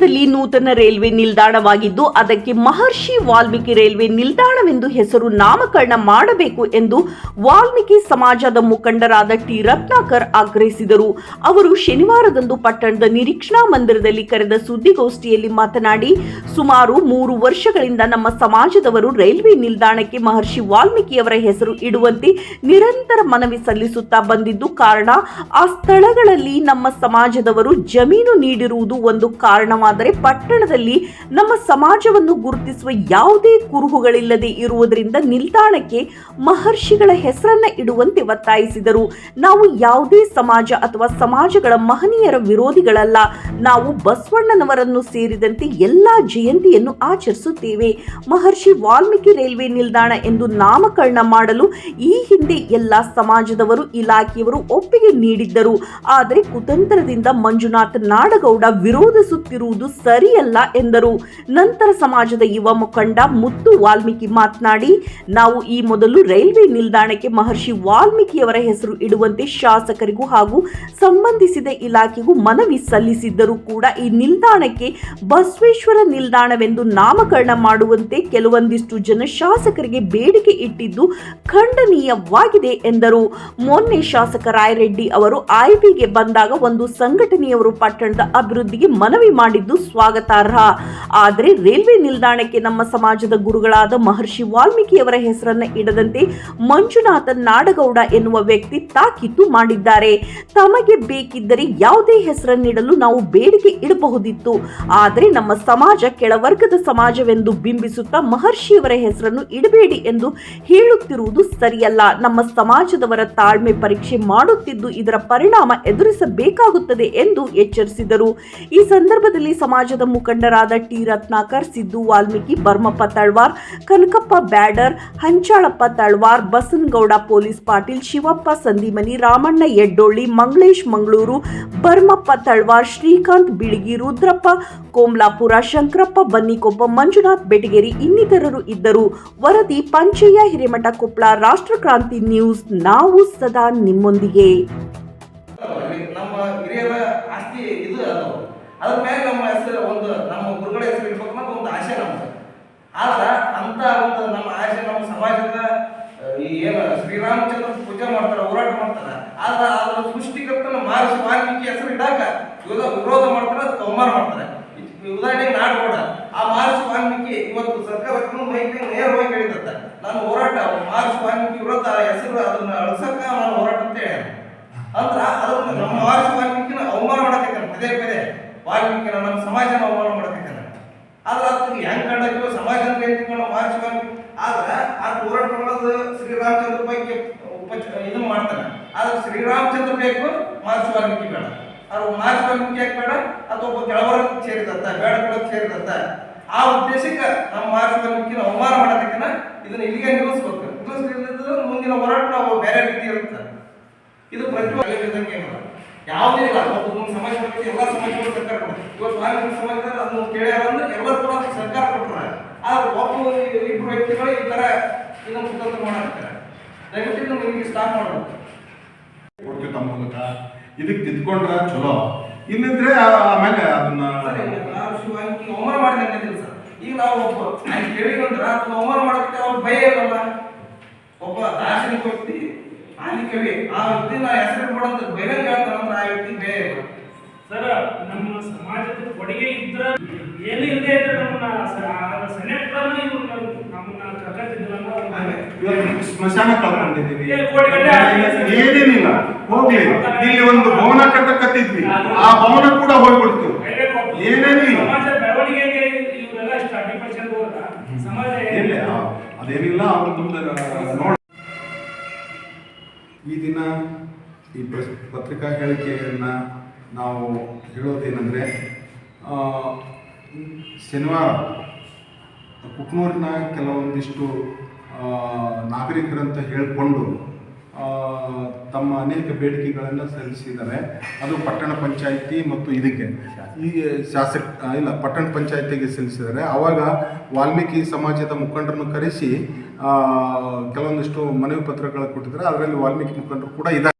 ಪಟ್ಟಣದಲ್ಲಿ ನೂತನ ರೈಲ್ವೆ ನಿಲ್ದಾಣವಾಗಿದ್ದು, ಅದಕ್ಕೆ ಮಹರ್ಷಿ ವಾಲ್ಮೀಕಿ ರೈಲ್ವೆ ನಿಲ್ದಾಣವೆಂದು ಹೆಸರು ನಾಮಕರಣ ಮಾಡಬೇಕು ಎಂದು ವಾಲ್ಮೀಕಿ ಸಮಾಜದ ಮುಖಂಡರಾದ ಟಿ. ರತ್ನಾಕರ್ ಆಗ್ರಹಿಸಿದರು. ಅವರು ಶನಿವಾರದಂದು ಪಟ್ಟಣದ ನಿರೀಕ್ಷಣಾ ಮಂದಿರದಲ್ಲಿ ಕರೆದ ಸುದ್ದಿಗೋಷ್ಠಿಯಲ್ಲಿ ಮಾತನಾಡಿ, ಸುಮಾರು ಮೂರು ವರ್ಷಗಳಿಂದ ನಮ್ಮ ಸಮಾಜದವರು ರೈಲ್ವೆ ನಿಲ್ದಾಣಕ್ಕೆ ಮಹರ್ಷಿ ವಾಲ್ಮೀಕಿಯವರ ಹೆಸರು ಇಡುವಂತೆ ನಿರಂತರ ಮನವಿ ಸಲ್ಲಿಸುತ್ತಾ ಬಂದಿದ್ದು, ಕಾರಣ ಆ ಸ್ಥಳಗಳಲ್ಲಿ ನಮ್ಮ ಸಮಾಜದವರು ಜಮೀನು ನೀಡಿರುವುದು ಒಂದು ಕಾರಣವಾದರೆ ಪಟ್ಟಣದಲ್ಲಿ ನಮ್ಮ ಸಮಾಜವನ್ನು ಗುರುತಿಸುವ ಯಾವುದೇ ಕುರುಹುಗಳಿಲ್ಲದೆ ಇರುವುದರಿಂದ ನಿಲ್ದಾಣಕ್ಕೆ ಮಹರ್ಷಿಗಳ ಹೆಸರನ್ನ ಇಡುವಂತೆ ಒತ್ತಾಯಿಸಿದರು. ನಾವು ಯಾವುದೇ ಸಮಾಜ ಅಥವಾ ಸಮಾಜಗಳ ಮಹನೀಯರ ವಿರೋಧಿಗಳಲ್ಲ. ನಾವು ಬಸವಣ್ಣನವರನ್ನು ಸೇರಿದಂತೆ ಎಲ್ಲಾ ಜಯಂತಿಯನ್ನು ಆಚರಿಸುತ್ತೇವೆ. ಮಹರ್ಷಿ ವಾಲ್ಮೀಕಿ ರೈಲ್ವೆ ನಿಲ್ದಾಣ ಎಂದು ನಾಮಕರಣ ಮಾಡಲು ಈ ಹಿಂದೆ ಎಲ್ಲ ಸಮಾಜದವರು ಇಲಾಖೆಯವರು ಒಪ್ಪಿಗೆ ನೀಡಿದ್ದರು. ಆದರೆ ಕುತಂತ್ರದಿಂದ ಮಂಜುನಾಥ್ ನಾಡಗೌಡ ವಿರೋಧಿಸುತ್ತಿರುವುದು ಸರಿಯಲ್ಲ ಎಂದರು. ನಂತರ ಸಮಾಜದ ಯುವ ಮುಖಂಡ ಮುತ್ತು ವಾಲ್ಮೀಕಿ ಮಾತನಾಡಿ, ನಾವು ಈ ಮೊದಲು ರೈಲ್ವೆ ನಿಲ್ದಾಣಕ್ಕೆ ಮಹರ್ಷಿ ವಾಲ್ಮೀಕಿಯವರ ಹೆಸರು ಇಡುವಂತೆ ಶಾಸಕರಿಗೂ ಹಾಗೂ ಸಂಬಂಧಿಸಿದ ಇಲಾಖೆಗೂ ಮನವಿ ಸಲ್ಲಿಸಿದ್ದರೂ ಕೂಡ ಈ ನಿಲ್ದಾಣಕ್ಕೆ ಬಸವೇಶ್ವರ ನಿಲ್ದಾಣವೆಂದು ನಾಮಕರಣ ಮಾಡುವಂತೆ ಕೆಲವೊಂದಿಷ್ಟು ಜನ ಶಾಸಕರಿಗೆ ಬೇಡಿಕೆ ಇಟ್ಟಿದ್ದು ಖಂಡನೀಯವಾಗಿದೆ ಎಂದರು. ಮೊನ್ನೆ ಶಾಸಕ ರಾಯರೆಡ್ಡಿ ಅವರು ಐಬಿಗೆ ಬಂದಾಗ ಒಂದು ಸಂಘಟನೆಯವರು ಪಟ್ಟಣದ ಅಭಿವೃದ್ಧಿಗೆ ಮನವಿ ಮಾಡಿದ್ದು ಸ್ವಾಗತಾರ್ಹ. ಆದರೆ ರೈಲ್ವೆ ನಿಲ್ದಾಣಕ್ಕೆ ನಮ್ಮ ಸಮಾಜದ ಗುರುಗಳಾದ ಮಹರ್ಷಿ ವಾಲ್ಮೀಕಿಯವರ ಹೆಸರನ್ನ ಇಡದಂತೆ ಮಂಜುನಾಥ ನಾಡಗೌಡ ಎನ್ನುವ ವ್ಯಕ್ತಿ ತಾಕೀತು ಮಾಡಿದ್ದಾರೆ. ತಮಗೆ ಬೇಕಿದ್ದರೆ ಯಾವುದೇ ಹೆಸರನ್ನಿಡಲು ನಾವು ಬೇಡಿಕೆ ಇಡಬಹುದಿತ್ತು. ಆದರೆ ನಮ್ಮ ಸಮಾಜ ಕೆಳವರ್ಗದ ಸಮಾಜವೆಂದು ಬಿಂಬಿಸುತ್ತಾ ಮಹರ್ಷಿಯವರ ಹೆಸರನ್ನು ಇಡಬೇಡಿ ಎಂದು ಹೇಳುತ್ತಿರುವುದು ಸರಿಯಲ್ಲ. ನಮ್ಮ ಸಮಾಜದವರ ತಾಳ್ಮೆ ಪರೀಕ್ಷೆ ಮಾಡುತ್ತಿದ್ದು ಇದರ ಪರಿಣಾಮ ಎದುರಿಸಬೇಕಾಗುತ್ತದೆ ಎಂದು ಎಚ್ಚರಿಸಿದರು. ಈ ಸಂದರ್ಭದಲ್ಲಿ ಸಮಾಜದ ಮುಖಂಡರಾದ ಟಿ. ರತ್ನಾಕರ್, ಸಿದ್ದು ವಾಲ್ಮೀಕಿ, ಬರ್ಮಪ್ಪ ತಳ್ವಾರ್, ಕನಕಪ್ಪ ಬ್ಯಾಡರ್, ಹಂಚಾಳಪ್ಪ ತಳ್ವಾರ್, ಬಸನಗೌಡ ಪೊಲೀಸ್ ಪಾಟೀಲ್, ಶಿವಪ್ಪ ಸಂದಿಮನಿ, ರಾಮಣ್ಣ ಯಡ್ಡೋಳಿ ಮಂಗಳೇಶ್ ಮಂಗಳೂರು, ಬರ್ಮಪ್ಪ ತಳ್ವಾರ್, ಶ್ರೀಕಾಂತ್ ಬಿಳಿಗಿ, ರುದ್ರಪ್ಪ ಕೋಮ್ಲಾಪುರ, ಶಂಕರಪ್ಪ ಬನ್ನಿಕೊಪ್ಪ, ಮಂಜುನಾಥ್ ಬೆಟಗೇರಿ ಇನ್ನಿತರರು ಇದ್ದರು. ವರದಿ ಪಂಚಯ್ಯ, ಹಿರೇಮಠ ಕೊಪ್ಪಳ ರಾಷ್ಟ್ರಕ್ರಾಂತಿ ನ್ಯೂಸ್, ನಾವು ಸದಾ ನಿಮ್ಮೊಂದಿಗೆ. ನಮ್ಮ ಹಿರಿಯರ ಅದ್ರ ಮೇಲೆ ನಮ್ಮ ಹೆಸರು, ಒಂದು ನಮ್ಮ ಗುರುಗಳ ಹೆಸರು ಇಡ್ಬೇಕು ಅನ್ನೋದು ಒಂದು ಆಸೆ ನಮ್ದು. ಆದ್ರೆ ಅಂತ ಒಂದು ನಮ್ಮ ಆಸೆ ನಮ್ಮ ಸಮಾಜದ ಈ ಏನು ಶ್ರೀರಾಮಚಂದ್ರ ಪೂಜೆ ಮಾಡ್ತಾರೆ, ಹೋರಾಟ ಮಾಡ್ತಾರೆ. ಆದ್ರೆ ಅದರ ಸೃಷ್ಟಿಕರ್ತನ ಮಹರ್ಷಿ ವಾಲ್ಮೀಕಿ ಹೆಸರು ಇಡಾಕ ಇವಾಗ ವಿರೋಧ ಮಾಡ್ತಾರೆ ಅವಮಾನ ಮಾಡ್ತಾರೆ. ಉದಾಹರಣೆಗೆ ನಾಡಗೌಡ. ಆ ಮಹರ್ಷಿ ವಾಲ್ಮೀಕಿ ಇವತ್ತು ಸರ್ಕಾರ ಮೈಕ್ ನೇರವಾಗಿ ಹೇಳಿದಂತ ನಾನು ಹೋರಾಟ ಮಹರ್ಷಿ ವಾಲ್ಮೀಕಿ ವಿರೋಧ ಆ ಹೆಸರು ಅದನ್ನ ಅಳಿಸಕ್ಕ ನಾನು ಹೋರಾಟ ಅಂತ ಹೇಳ್ಯಾನ ಅಂದ್ರ ಅದನ್ನ ನಮ್ಮ ಮಹರ್ಷಿ ವಾಲ್ಮೀಕಿನ ಅವಮಾನ ಮಾಡಕತ್ತಾನ ಪದೇ ಪದೇ ವಾಲ್ಮೀಕಿನ ನಮ್ಮ ಸಮಾಜನ ಅವಮಾನ ಮಾಡ್ತಿದ್ದಾರೆ ಆದ್ರೆ ಅದಕ್ಕೆ ಹೆಂಗ್ ಕಂಡಕ್ಕೆ ಸಮಾಜ ಅಂದ್ರೆ ಮಹರ್ಷಿ ವಾಲ್ಮೀಕಿ ಆದ್ರೆ ಆ ಹೋರಾಟ ಮಾಡೋದು ಶ್ರೀರಾಮಚಂದ್ರ ಬಗ್ಗೆ ಉಪಚ, ಇದನ್ನ ಮಾಡ್ತಾನೆ. ಆದ್ರೆ ಶ್ರೀರಾಮಚಂದ್ರ ಬೇಕು ಮಹರ್ಷಿ ವಾಲ್ಮೀಕಿ ಬೇಡ. ಅದು ಮಹರ್ಷಿ ವಾಲ್ಮೀಕಿ ಯಾಕೆ ಬೇಡ? ಅಥವಾ ಒಬ್ಬ ಕೆಳವರ್ಗ ಸೇರಿದಂತ ಬೇಡ ಕೂಡ ಸೇರಿದಂತ. ಆ ಉದ್ದೇಶಕ್ಕೆ ನಮ್ಮ ಮಹರ್ಷಿ ವಾಲ್ಮೀಕಿನ ಅವಮಾನ ಮಾಡೋದಕ್ಕಿನ ಇದನ್ನ ಇಲ್ಲಿಗೆ ನಿಲ್ಲಿಸ್ಬೇಕು. ನಿಲ್ಲಿಸಿದ್ರೆ ಮುಂದಿನ ಹೋರಾಟ ನಾವು ಬೇರೆ ರೀತಿ ಇರುತ್ತೆ. ಇದು ಪ್ರತಿಭಾ ಯಾವುದೇ ಇಲ್ಲ. ಸಮಾಜ ಎಲ್ಲ ಕೊಡುತ್ತೆ ಇವತ್ತು ವಾಲ್ಮೀಕಿ ಸಮಾಜದಲ್ಲಿ ಅದನ್ನು ಕೇಳ್ಯಾರ ಅಂದ್ರೆ ಎಲ್ಲರೂ ಕೂಡ ಸರ್ಕಾರ ಕೊಟ್ಟರೆ ಆದ್ರೆ ಒಬ್ಬ ಇಬ್ಬರು ವ್ಯಕ್ತಿಗಳು ಈ ತರ ಇದನ್ನು ಕುತಂತ್ರ ಮಾಡ್ತಾರೆ ದಯವಿಟ್ಟು ಇದನ್ನು ನಿಮಗೆ ಸ್ಟಾಪ್ ಮಾಡಬೇಕು ಕೊಡ್ತೀವಿ ತಮ್ಮ ಮೂಲಕ. ಇದಕ್ಕೆ ತಿದ್ಕೊಂಡ್ರೆ ಚಲೋ. ಇಲ್ಲಂದ್ರೆ ಆಮೇಲೆ ಅದನ್ನ ನಾವು ಶಿವಾಂಗಿ ಅವಮಾನ ಮಾಡಿದಂಗೆ ಸರ್. ಈಗ ನಾವು ಒಬ್ಬ ನಾನು ಕೇಳಿದ್ರೆ ಅದನ್ನ ಅವಮಾನ ಮಾಡೋಕ್ಕೆ ಅವ್ರ ಭಯ ಇರಲ್ಲ ಒಬ್ಬ ದಾರ್ಶನಿಕ ವ್ಯಕ್ತಿ ಆಲಿ ಕವಿ ಆ ವ್ಯಕ್ತಿ ನಾ ಹೆಸರು ಕೊಡಂತ ಬಹಿರಂಗ ಹೇಳ್ತಾನಂದ್ರೆ ಆ ವ್ಯಕ್ತಿ ಭಯ ಇಲ್ಲ. ಸರ್ ನಮ್ಮ ಸಮಾಜದ ಕೊಡುಗೆ ಇದ್ರ ಏನು ಇಲ್ಲದೆ ಇದ್ರೆ ನಮ್ಮನ್ನ ಸೆನೆಟ್ ನಮ್ಮನ್ನ ಕರ್ಕತ್ತಿದ್ದಿಲ್ಲ ಸ್ಮಶಾನ ಏನೇನಿಲ್ಲ ಹೋಗ್ಲಿ. ಇಲ್ಲಿ ಒಂದು ಭವನ ಕಟ್ಟಕತ್ತಿದ್ವಿ. ಆ ಭವನ ಕೂಡ ಹೋಗ್ಬಿಡ್ತು. ಏನೇನು ಇಲ್ಲ. ಸಮಾಜ ಬೆಳವಣಿಗೆಗೆ ಇವರೆಲ್ಲ ಇಷ್ಟು ಅಡ್ಡಿಪಡಿಸ್ಕೊಂಡು ಹೋದ್ರ ಸಮಾಜ ಇಲ್ಲ ಅದೇನಿಲ್ಲ ಅವ್ರ ಮುಂದೆ ನೋಡ ಈ ದಿನ ಈ ಪತ್ರಿಕಾ ಹೇಳಿಕೆಯನ್ನು ನಾವು ಹೇಳೋದೇನೆಂದರೆ ಶನಿವಾರ ಕುಕ್ನೂರಿನ ಕೆಲವೊಂದಿಷ್ಟು ನಾಗರಿಕರಂತ ಹೇಳಿಕೊಂಡು ತಮ್ಮ ಅನೇಕ ಬೇಡಿಕೆಗಳನ್ನು ಸಲ್ಲಿಸಿದ್ದಾರೆ. ಅದು ಪಟ್ಟಣ ಪಂಚಾಯಿತಿ ಮತ್ತು ಇದಕ್ಕೆ. ಈ ಶಾಸಕ ಇಲ್ಲ, ಪಟ್ಟಣ ಪಂಚಾಯಿತಿಗೆ ಸಲ್ಲಿಸಿದ್ದಾರೆ. ಆವಾಗ ವಾಲ್ಮೀಕಿ ಸಮಾಜದ ಮುಖಂಡರನ್ನು ಕರೆಸಿ ಕೆಲವೊಂದಿಷ್ಟು ಮನವಿ ಪತ್ರಗಳು ಕೊಟ್ಟಿದ್ದಾರೆ. ಅದರಲ್ಲಿ ವಾಲ್ಮೀಕಿ ಮುಖಂಡರು ಕೂಡ ಇದ್ದಾರೆ.